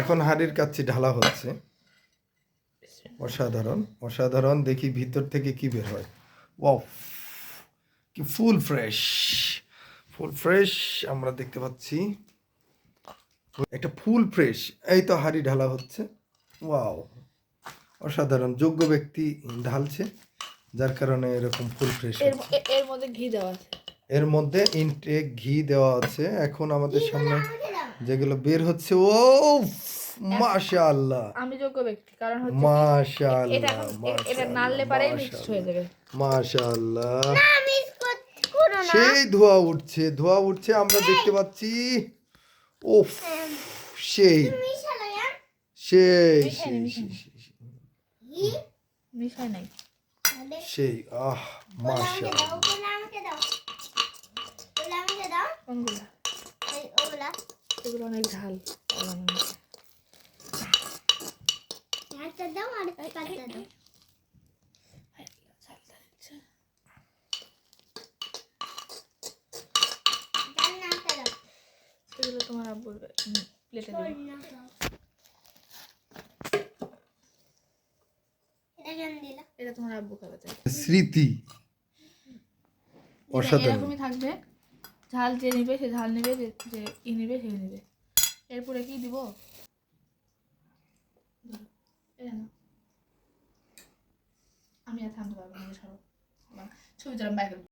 এখন হাড়ির কাচ্ছি ঢালা হচ্ছে। অসাধারণ অসাধারণ। দেখি ভিতর থেকে কি বের হয়। ওয়াও কি ফুল ফ্রেশ ফুল ফ্রেশ আমরা দেখতে পাচ্ছি। একটা ফুল ফ্রেশ এই তো হাড়ি ঢালা হচ্ছে। ওয়াও অসাধারণ। যোগ্য ব্যক্তি ঢালছে যার কারণে এরকম ফুল ফ্রেশ এর মধ্যে ঘি দেওয়া আছে। এর মধ্যে ইনটেক ঘি দেওয়া আছে। এখন আমাদের সামনে যেগুলো বের হচ্ছে ও মাশাআল্লাহ। আমি যোগ্য ব্যক্তি কারণ হচ্ছে মাশাআল্লাহ এটা নাড়লে পারে মিক্স হয়ে যাবে। মাশাআল্লাহ। মিস করো না। সেই ধোয়া উঠছে ধোয়া উঠছে আমরা দেখতে পাচ্ছি ওফ সেই। সেই মিশাই সেই নি। সেই, নাই। আহ মাশাআল্লাহ। আমাকে দাও। আমাকে দাও। কোনগুলো এই ওগুলা এগুলো অনেক ঝাল এগুলো তোমার আব্বুর প্লেটে দেবো। এটা কেন দিলা? এটা তোমার আব্বু খাবে স্মৃতি। অসাধারণ। এরকমই থাকবে। ঝাল যে নিবে, সে ঝাল নেবে, যে যে ই নেবে, সে নেবে। এরপরে কি দিব। আমি আর থামতে পারব না ছবি তোলাম বাইরে।